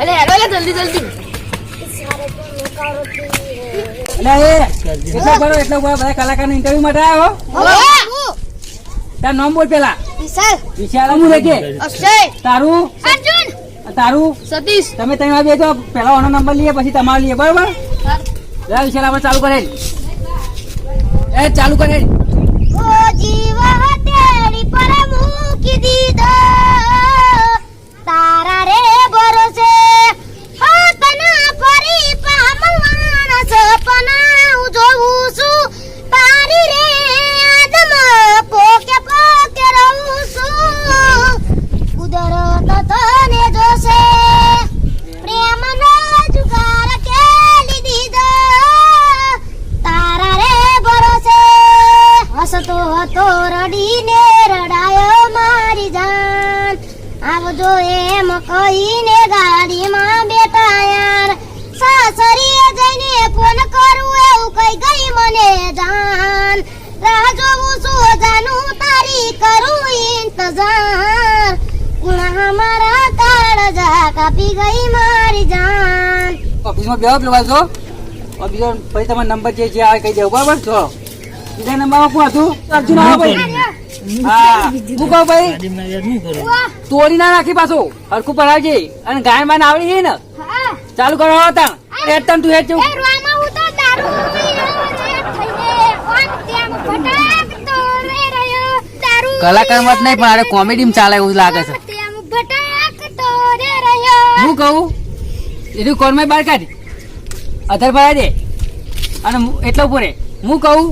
અલે હેડો લે જલ્દી જલ્દી. એટલે એટલો કરો એટલો કરો બધા કલાકારનો ઇન્ટરવ્યુ માટે આવ્યો તાર નામ બોલ પેલા. વિશાલ. વિશાલ હું અક્ષય. તારું? અર્જુન. તારું? સતીશ. તમે તમે વાગે તો પેલા ઓનો નંબર લઈએ પછી તમારો લઈએ બરોબર? લે વિશાલ આપણે ચાલુ કરે એ ચાલુ કરે ઓ જીવ હથેળી પર મૂકી ગઈ મારી જાન. ઓફિસમાં બેહો પેલો વાંચો બીજો પછી તમારો નંબર જે છે આ કહી દેવું બરાબર છો? બીજા નંબરમાં શું હતું? અર્જુન આવો ભાઈ. હા. હું કહું ભાઈ? તોડી ના નાખી પાછું. હરખું પડાવજે અને ગાય માન આવડી છે ને? ચાલુ કરો હતા હેડ તન તું હેડ એ જેવું કલાકાર મત નહીં પણ અરે કોમેડી ચાલે એવું લાગે છે. હું કહું? એનું કોરમાં બહાર કાઢ. અધર ભરા દે. અને એટલો પૂરે હું કહું,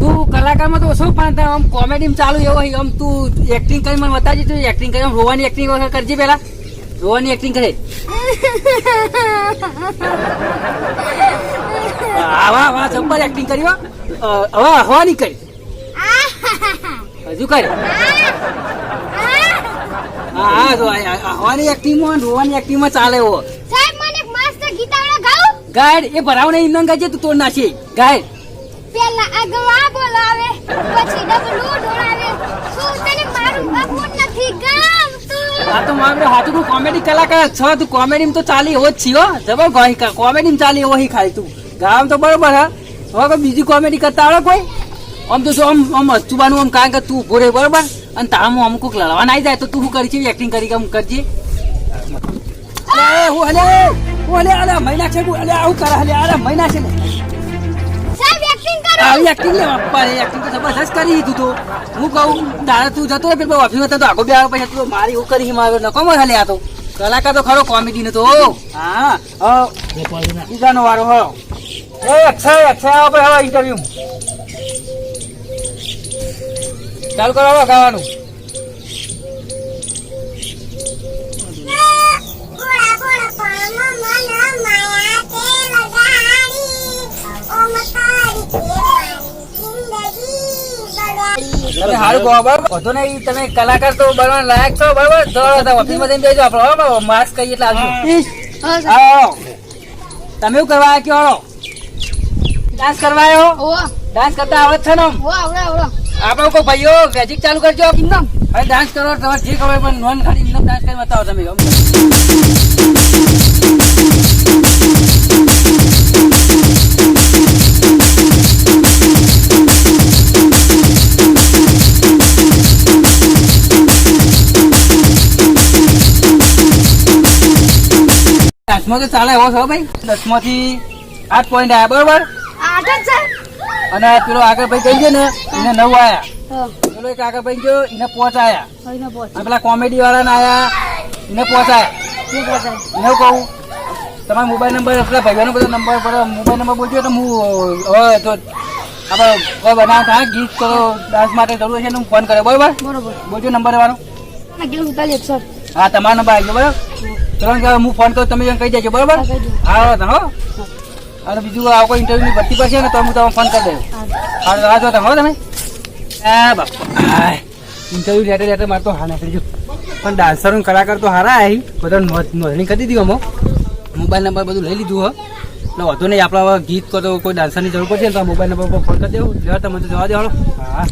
તું કલાકારમાં તો ઓછો પણ આમ કોમેડી ચાલુ એવો હોય આમ તું એક્ટિંગ કરી મને બતાવજે તું એક્ટિંગ કરી રોવાની એક્ટિંગ કરજે પહેલા. રોવાની એક્ટિંગ કરે. આવા આવા જબ્બર એક્ટિંગ કરી હવા હવે હવાની કરી. હજુ કરી. હા હા જો આ- આ હવાની એક્ટિંગમાં અને રોવાની ચાલે એવો સાહેબ મને એક મસ્ત ગીતાવડો ગાઉં ગાઈડ એ ભરાવ નહીં ઇન્દન ગાજે તું તોડ નાખી. ગાઈડ પેલા અગવા બોલાવે પછી ડબલું ઢોળાવે. શું તને મારું અબું નથી ગમતું આ તો મારે હાથું તું કોમેડી કલાકાર છ તું કોમેડી તો ચાલી એવો જ છીઓ હો. જબર ગઈ કોમેડી ચાલી એવો હી ખાલી તું. ગામ તો બરોબર હા. હવે બીજી કોમેડી કરતા આવડે કોઈ? આમ તો જો આમ આમ અચુબાનું આમ કારણ કે તું ઊભો રહે બરોબર? અને તારામાં અમુક કોક લડવા ના જાય તો તું શું કરી છે? એક્ટિંગ કરી કે આમ કરજે? હું અલે હું અલે અલે મહિના છે હું અલે આવું કરે અલે મહિના છે ને. આવી એક્ટિંગ બાપા એક્ટિંગ તો જબરદસ્ત કરી દીધું તો. હું કહું તારે તું જતો પેલો ઓફિસ હતો તો આગો બે પછી તું મારી એવું કરી મારો નકો માં આ તો. કલાકાર તો ખરો કોમેડી નો તો. હા બીજાનો વારો હો. અક્ષય અક્ષય ભાઈ હવે ઇન્ટરવ્યુ ચાલુ કરો ગાવાનું ગોળા ગોળા પામાં મન માયા તે લગાડી ઓમ તારી તે મારી જિંદગી તમે સારું કહો બરાબર? વધુ નહીં તમે કલાકાર તો બનવા લાયક છો બરાબર? તો ઓફિસમાં જઈને બેસજો આપણે માસ્ક કહીએ એટલે આવજો આવો તમે એવું કરવા આવ્યા ડાન્સ કરવા આવ્યો ડાન્સ કરતા આવડે છે ને? આપણે કોઈ ભાઈઓ મેજિક ચાલુ કરજો. હવે ડાન્સ કરો તમારે જે ખબર પણ નોન ખાલી એકદમ ડાન્સ કરી બતાવો તમે. દસમો તો ચાલે એવો છો ભાઈ. દસમો થી આઠ પોઈન્ટ આવ્યા બરોબર? આઠ જ છે. અને પેલો આગળ ભાઈ કહી ગયો ને એને નવ આયા. પેલો એક આગળ ભાઈ ગયો એને પોચ આયા. પેલા કોમેડી વાળા ને આયા એને પોચ આયા. એને કહું તમારો મોબાઈલ નંબર પેલા ભાઈઓનો બધો નંબર પર મોબાઈલ નંબર બોલજો તો હું હવે તો આપણે બનાવ થાય ગીત કરો ડાન્સ માટે જરૂર છે હું ફોન કર્યો. બરોબર? બોલજો નંબર વાળો હા તમારો નંબર આવી ગયો બરાબર ત્રણ હું ફોન કરું તમે કહી દેજો બરોબર? હા. હો. અને બીજું આ કોઈ ઇન્ટરવ્યુની ભરતી છે ને તો હું તમને ફોન કરી દઉં હા. રાહ જો તમે હો તમે? આ બાપા. ઇન્ટરવ્યુ લેટર લેટર મારે તો હા નાખી દીધું પણ ડાન્સર કલાકાર તો હારા આવી બધા નોંધ- નોંધણી કરી દીધી અમો મોબાઈલ નંબર બધું લઈ લીધું હો. એટલે વધુ નહીં આપણે ગીત કરો કોઈ ડાન્સરની જરૂર પડશે ને તો મોબાઈલ નંબર પર ફોન કરી દેવું. જવા તમે તો જવા દે હાલો. હા.